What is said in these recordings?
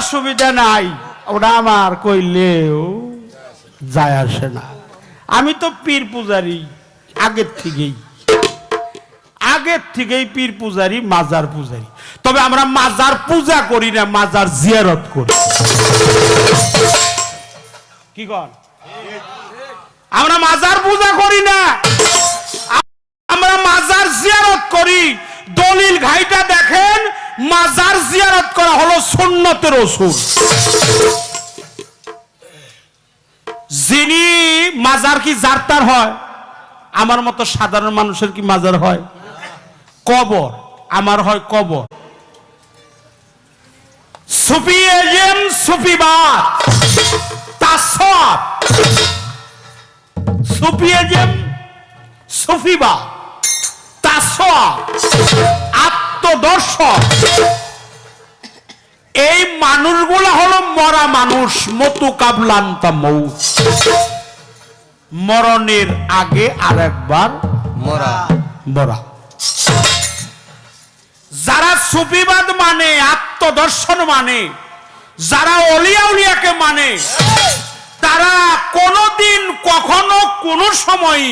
অসুবিধা নাই। ওটা আমার কইলেও যায় আসে না। আমি তো পীর পূজারি, আগের থেকেই। আগের থেকেই পীর পূজারি, মাজার পূজারি। তবে আমরা মাজার পূজা করি না, মাজার জিয়ারত করি। কি কর আমরা মাজার পূজা করি না। আমরা মাজার জিয়ারত করি দলিল ঘাইটা দেখেন মাজার জিয়ারত করা হলো সুন্নতের ওসুর যিনি মাজার কি জারতার হয়? আমার মতো সাধারণ মানুষের কি মাজার হয়? কবর। আমার হয় কবর। সুফিয়েজম সুফিবাদ তাসব সুফিয়েজম সুফিবাদ তাসব আত্মদর্শন এই মানুষগুলো হলো মরা মানুষ। মতু কাবলান্তা মৌ মরণের আগে আরেকবার মরা। মরা। যারা সুফিবাদ মানে আত্মদর্শন মানে যারা অলিয়া উলিয়াকে মানে তারা কোনোদিন কখনো কোনো সময়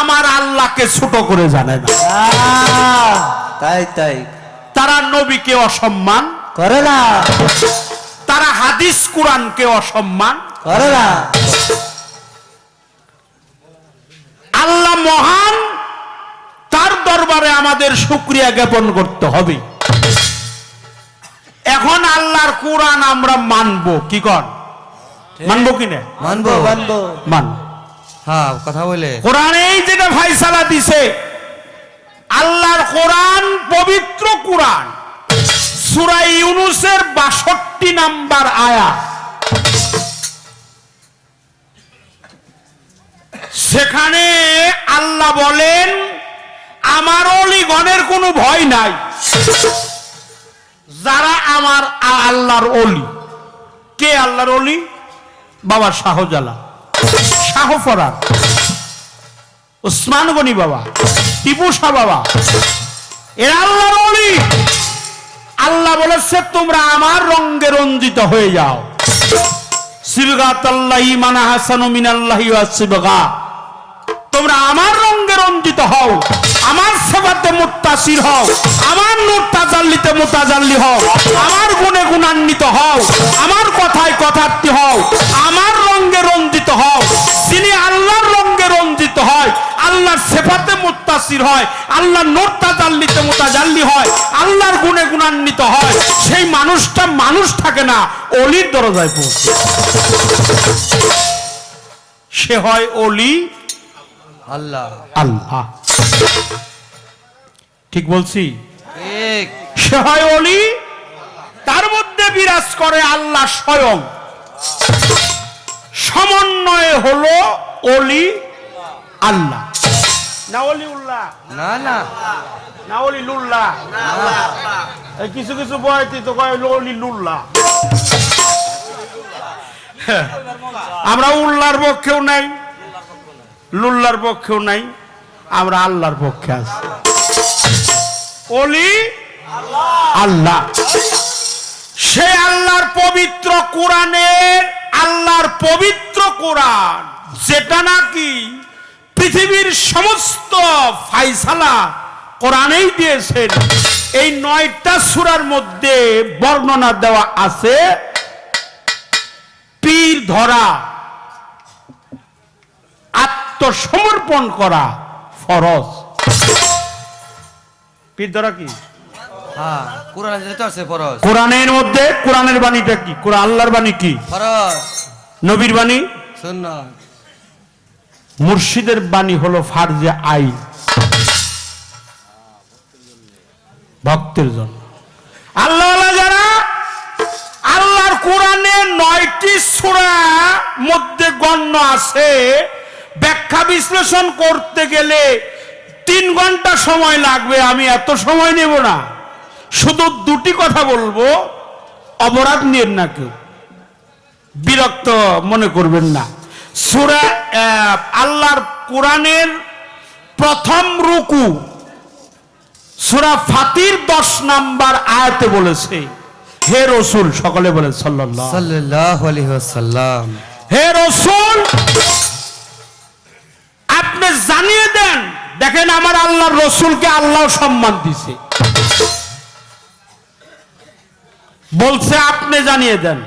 আমার আল্লাহকে ছোট করে জানে না। তাই তাই। তারা নবীকে অসম্মান করে না তারা হাদিস কোরআনকে অসম্মান। করে না আল্লাহ মহান তার দরবারে আমাদের শুক্রিয়া জ্ঞাপন করতে হবে। এখন আল্লাহর কোরআন আমরা মানব কি কর মানবো কি না? মানবো। মানবো। মান। হ্যাঁ কথা বলে। কোরআন এই যেটা ফাইসালা দিছে আল্লাহর কোরআন পবিত্র কোরআন। সূরা ইউনুসের বাষট্টি নাম্বার আয়া। সেখানে আল্লাহ বলেন, আমার অলিগণের কোনো ভয় নাই। যারা আমার আল্লাহর অলি। কে আল্লাহর অলি? বাবা শাহজালা শাহফরান। ওসমান গনি বাবা। টিপু শাহ বাবা। এরা আল্লাহর অলি। আল্লাহ বলেছে, তোমরা আমার রঙ্গে রঞ্জিত হয়ে যাও। তোমরা আমার রঙ্গে রঞ্জিত হও, আমার সেবাতে মুত্তাসির হও, আমার নূর তাজাল্লিতে মুতাজাল্লি হও, আমার গুণে গুণান্বিত হও, আমার কথায় কথার্থী হও, আমার মুত্তাসির হয় আল্লাহর নূর তাজাল্লিতে মুতাজাল্লি হয় আল্লাহর গুণে গুণান্বিত হয় সেই মানুষটা মানুষ থাকে না অলির দরজায় পৌঁছে। সে হয় অলি আল্লাহ। আল্লাহ। ঠিক বলছি? সে হয় অলি তার মধ্যে বিরাজ করে আল্লাহ স্বয়ং। সমন্বয়ে হলো অলি আল্লাহ। না অলি না না। না অলি কিছু কিছু বয়তি তো কয়। আমরা উল্লার পক্ষেও নাই লুল্লার পক্ষেও নাই আমরা আল্লাহর পক্ষে আছি। অলি আল্লাহ। সে আল্লাহর পবিত্র কোরআনের আল্লাহর পবিত্র কোরআন। যেটা নাকি পৃথিবীর সমস্ত ফাইসালা কোরআনেই দিয়েছেন। এই নয়টা সুরার মধ্যে বর্ণনা দেওয়া আছে পীর ধরা আত্মসমর্পণ করা ফরজ। পীর ধরা কি? হ্যাঁ কোরআনের মধ্যে কোরআনের বাণীটা কি? কোরআন আল্লাহর বাণী কি? ফরজ। নবীর বাণী? শূন্য মুর্শিদের বাণী হলো ফারজে আই ভক্তের জন্য। আল্লাহ যারা আল্লাহর কোরআনে নয়টি সূরা মধ্যে গণ্য আছে, ব্যাখ্যা বিশ্লেষণ করতে গেলে তিন ঘণ্টা সময় লাগবে, আমি এত সময় নেব না। শুধু দুটি কথা বলব, অপরাধ নিয়ে না কেউ। বিরক্ত মনে করবেন না। সুরা আল্লাহর কোরআনের প্রথম রুকু। সুরা ফাতির দশ নাম্বার আয়াতে বলেছে হে রসুল সকলে বলে ওয়াসাল্লাম। হে রসুল আপনি জানিয়ে দেন দেখেন আমার আল্লাহর রসুলকে আল্লাহ সম্মান দিছে। বলছে আপনি জানিয়ে দেন।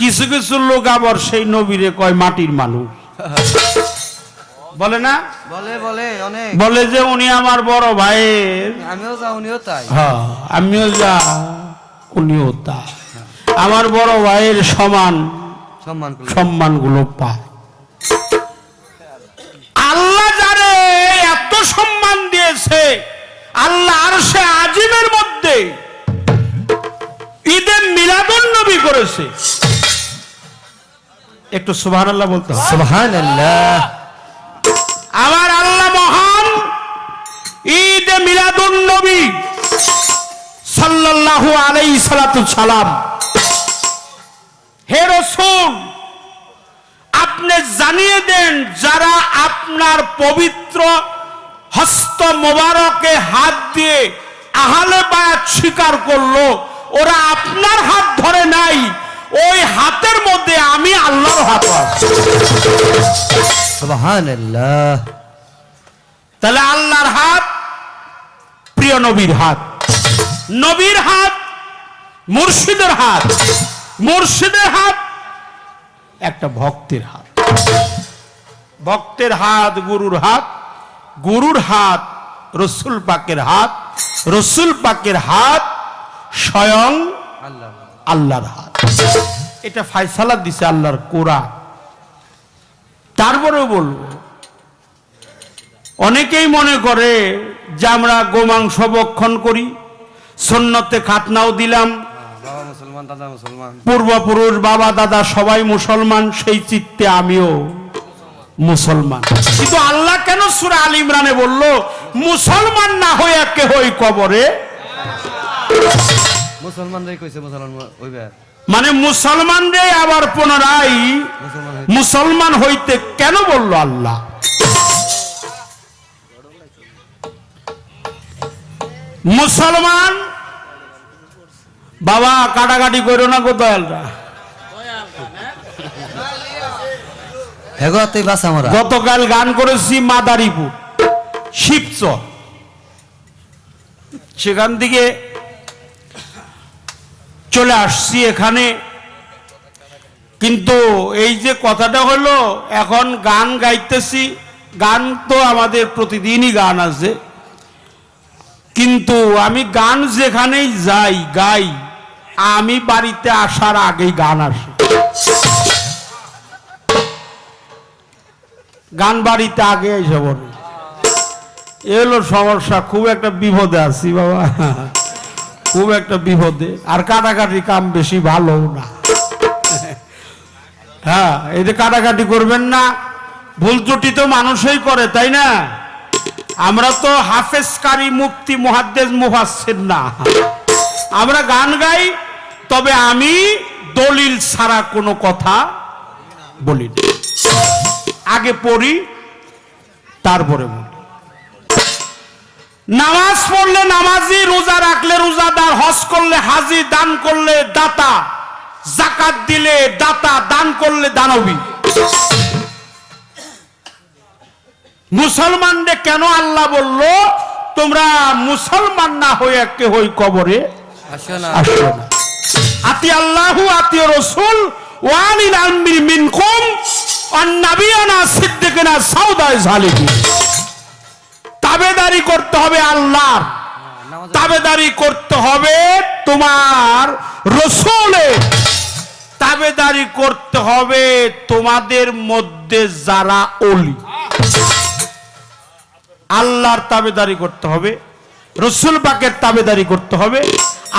কিছু কিছু লোক আবার সেই নবীরে কয় মাটির মানুষ। বলে না? বলে বলে অনেক। বলে যে উনি আমার বড় ভাইয়ের। আমিও যা উনিও তাই। হ্যাঁ আমিও যা উনিও তা আমার বড় ভাইয়ের সমান সম্মান সম্মানগুলো পায়। আল্লাহ যারে এত সম্মান দিয়েছে আল্লাহ আর সে আজিমের মধ্যে ঈদে মিলাদুন নবী করেছে। একটু সুবহান আল্লাহ বলতে হবে সুবহানাল্লাহ। আমার আল্লাহ মহান ঈদে মিলাদুন নবী সাল্লাল্লাহু আলাইহি সালাতু সালাম। হে রাসূল আপনি জানিয়ে দেন যারা আপনার পবিত্র হস্ত মোবারকে হাত দিয়ে আহলে বায়াত স্বীকার করল ওরা আপনার হাত ধরে নাই ওই হাতের মধ্যে আমি আছে তাহলে আল্লাহর হাত প্রিয় নবীর হাত। নবীর হাত মুর্শিদের হাত। মুর্শিদের হাত একটা ভক্তের হাত। ভক্তের হাত গুরুর হাত। গুরুর হাত রসুল পাকের হাত। রসুল পাকের হাত স্বয়ং আল্লাহ আল্লাহর হাত। এটা ফায়সালা দিছে আল্লাহর কোরআন। তারপরেও বলব, অনেকেই মনে করে যে আমরা গোমাংস ভক্ষণ করি সন্ন্যতে খাতনাও দিলাম, পূর্বপুরুষ বাবা, দাদা সবাই মুসলমান, সেই চিত্তে আমিও মুসলমান। কিন্তু আল্লাহ কেন সুরা আল ইমরানে বলল, মুসলমান না হয়ে কে হই কবরে? মুসলমানরাই কইছে মুসলমান ওইবে মানে মুসলমানরে আবার পুনরায় মুসলমান হইতে কেন বলল আল্লাহ? মুসলমান? বাবা কাটাকাটি করো না গো দয়ালরা। গতকাল গান করেছি মাদারীপুর শিবচর। সেখান থেকে চলে আসছি এখানে। কিন্তু এই যে কথাটা হলো, এখন গান গাইতেছি। গান তো আমাদের প্রতিদিনই গান আছে। কিন্তু আমি গান যেখানেই যাই, গাই। আমি বাড়িতে আসার আগেই গান আসে। গান বাড়িতে আগে এসে এ হলো সমস্যা, খুব একটা বিপদে আছি বাবা। খুব একটা বিপদে, আর কাটাকাটি কাম বেশি ভালো না। হ্যাঁ যে কাটাকাটি করবেন না, ভুল ত্রুটি তো মানুষই করে, তাই না? আমরা তো হাফেজকারী মুক্তি মহাদ্দেজ মুফাসসির না। আমরা গান গাই, তবে আমি দলিল ছাড়া কোনো কথা বলি আগে পড়ি, তারপরে বলি। নামাজ পড়লে নামাজি রোজা রাখলে রোজাদার হজ করলে হাজি দান করলে দাতা জাকাত দিলে দাতা দান করলে দানবী। মুসলমানদের কেন আল্লাহ বলল তোমরা মুসলমান না হয়ে কে হই কবরে? আতি আল্লাহু আতি রসুল ওয়ালিল আমির মিনকুম অন্নাবিয়ানা সিদ্দিকিনা সাউদায় জালিকি তাবেদারি করতে হবে আল্লাহর। তাবেদারি করতে হবে তোমার রসুলে তাবেদারি করতে হবে তোমাদের মধ্যে যারা অলি আল্লাহর তাবেদারি করতে হবে রসুল পাকের তাবেদারি করতে হবে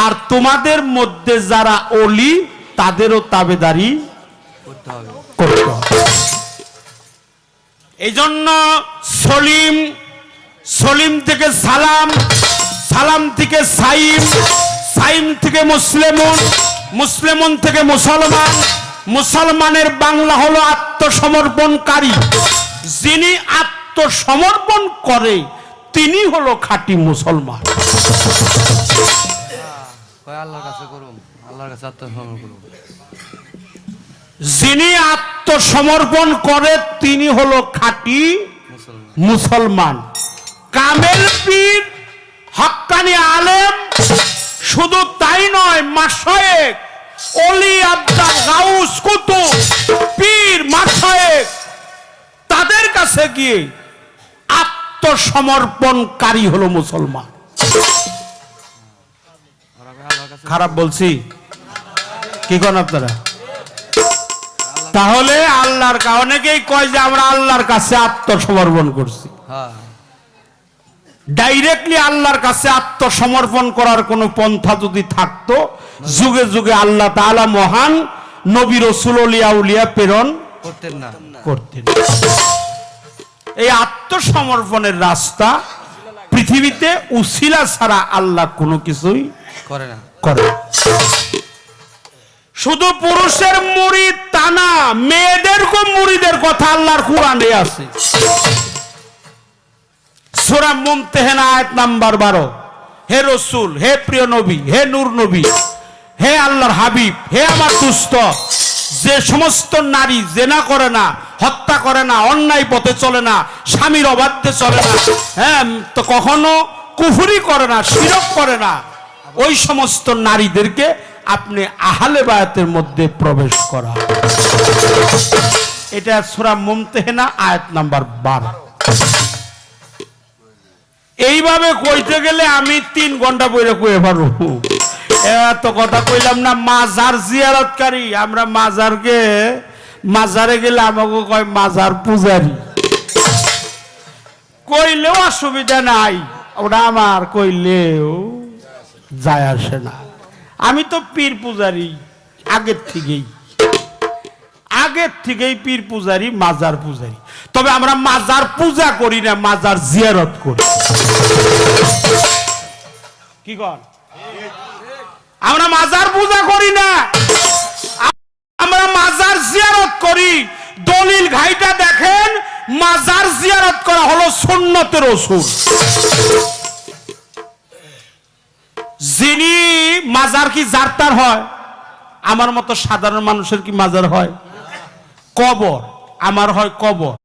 আর তোমাদের মধ্যে যারা অলি তাদেরও তাবেদারি করতে হবে। এই জন্য সলিম সলিম থেকে সালাম সালাম থেকে সাইম সাইম থেকে মুসলিমন মুসলিমন থেকে মুসলমান। মুসলমানের বাংলা হলো আত্মসমর্পণকারী। যিনি আত্মসমর্পণ করে তিনি হলো খাঁটি মুসলমান। যিনি আত্মসমর্পণ করে তিনি হলো খাঁটি মুসলমান। মুসলমান। কামেল পীর হক্কানি আলেম, শুধু তাই নয় মাসায়েক অলি আব্দাল গাউস কুতু পীর মাসায়েক তাদের কাছে গিয়ে আত্মসমর্পণকারী হলো মুসলমান। খারাপ বলছি? কি করেন আপনারা? তাহলে আল্লাহর অনেকেই কয় যে আমরা আল্লাহর কাছে আত্মসমর্পণ করছি। হ্যাঁ। ডাইরেক্টলি আল্লাহর কাছে আত্মসমর্পণ করার কোনো পন্থা যদি থাকতো যুগে যুগে আল্লাহ তাআলা মহান নবী রসুল উলিয়া উলিয়া প্রেরণ করতেন না। করতেন। এই আত্মসমর্পণের রাস্তা পৃথিবীতে উসিলা ছাড়া আল্লাহ কোনো কিছুই করে না। করে শুধু পুরুষের মুড়ি টানা মেয়েদেরকে মুড়িদের কথা আল্লাহর কোরআনে আছে। সুরা মুমতেহেনা আয়াত নাম্বার বারো। হে রসুল, হে প্রিয় নবী, হে নূর নবী, হে আল্লাহর হাবিব, হে আমার দুস্থ, যে সমস্ত নারী জেনা করে না, হত্যা করে না, অন্যায় পথে চলে না, স্বামীর অবাধ্যে চলে না হ্যাঁ তো কখনো কুফুরি করে না, শিরক করে না, ওই সমস্ত নারীদেরকে আপনি আহালে বায়াতের মধ্যে প্রবেশ করা এটা সুরা মুমতেহেনা আয়াত নাম্বার বারো। এইভাবে কইতে গেলে আমি তিন ঘণ্টা বইরে কয়ে পারব। এত কথা কইলাম না, মাজার জিয়ারতকারী। আমরা মাজারকে, মাজারে গেলে আমাকে কয় মাজার পূজারি। কইলেও অসুবিধা নাই, ওটা আমার কইলেও যায় আসে না। আমি তো পীর পূজারি, আগের থেকেই। আগের থেকেই পীর পূজারি, মাজার পূজারি। তবে আমরা মাজার পূজা করি না, মাজার জিয়ারত করি। কি কর আমরা মাজার পূজা করি না। আমরা মাজার জিয়ারত করি। দলিল ঘাইটা দেখেন, মাজার জিয়ারত করা হলো সুন্নতের ওসুর যিনি মাজার কি জারতার হয়? আমার মতো সাধারণ মানুষের কি মাজার হয়? কবর। আমার হয় কবর।